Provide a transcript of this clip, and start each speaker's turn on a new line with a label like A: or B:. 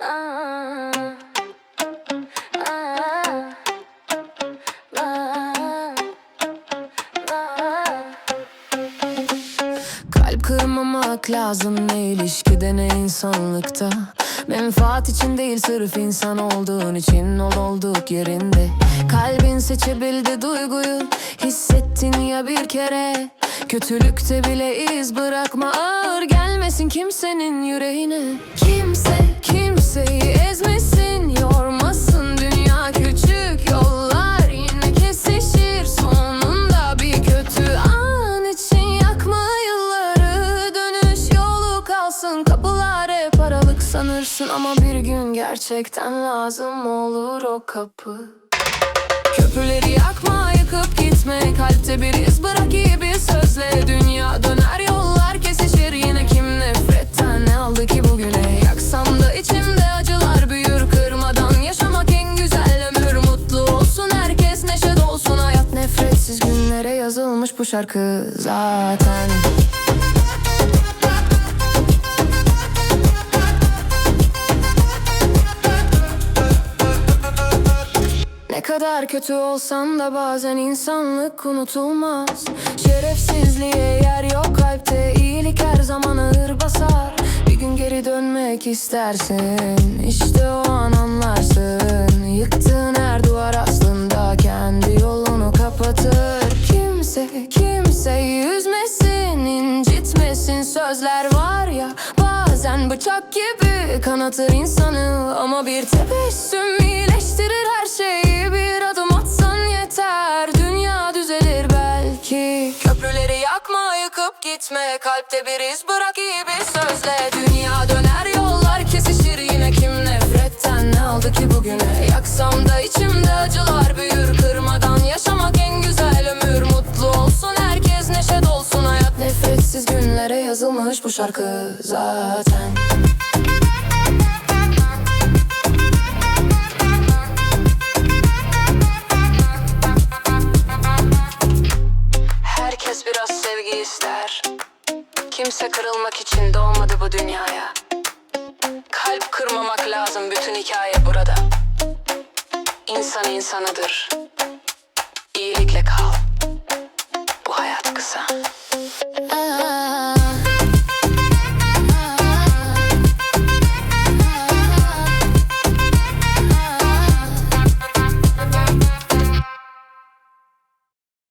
A: Kalp kırmamak lazım ne ilişkide ne insanlıkta. Menfaat için değil sırf insan olduğun için ol olduk yerinde. Kalbin seçebildi duyguyu hissettin ya bir kere. Kötülükte bile iz bırakma ağır gelmesin kimsenin yüreğine. Kimse kapılar hep aralık sanırsın ama bir gün gerçekten lazım olur o kapı. Köprüleri yakma yıkıp gitme Kalpte bir iz bırak iyi bir sözle. Dünya döner yollar kesişir Yine kim nefretten ne aldı ki bugüne? Yaksam da içimde acılar büyür Kırmadan yaşamak en güzel ömür. Mutlu olsun herkes neşe dolsun Hayat. Nefretsiz günlere yazılmış bu şarkı zaten kadar kötü olsan da bazen insanlık unutulmaz. Şerefsizliğe yer yok kalpte iyilik her zaman ağır basar. Bir gün geri dönmek istersin işte o an anlarsın. Yıktığın her duvar aslında kendi yolunu kapatır. Kimse kimseyi üzmesin incitmesin sözler var ya. Bazen bıçak gibi kanatır insanı Ama bir tebessüm gitme Kalpte bir iz bırak iyi bir sözle. Dünya döner yollar kesişir yine. Kim nefretten ne aldı ki bugüne? Yaksam da içimde acılar büyür. Kırmadan yaşamak en güzel ömür. Mutlu olsun herkes neşe dolsun Hayat. Nefretsiz günlere yazılmış bu şarkı zaten Kimse kırılmak için doğmadı bu dünyaya. Kalp kırmamak lazım bütün hikaye burada. İnsan insanıdır. İyilikle kal. Bu hayat kısa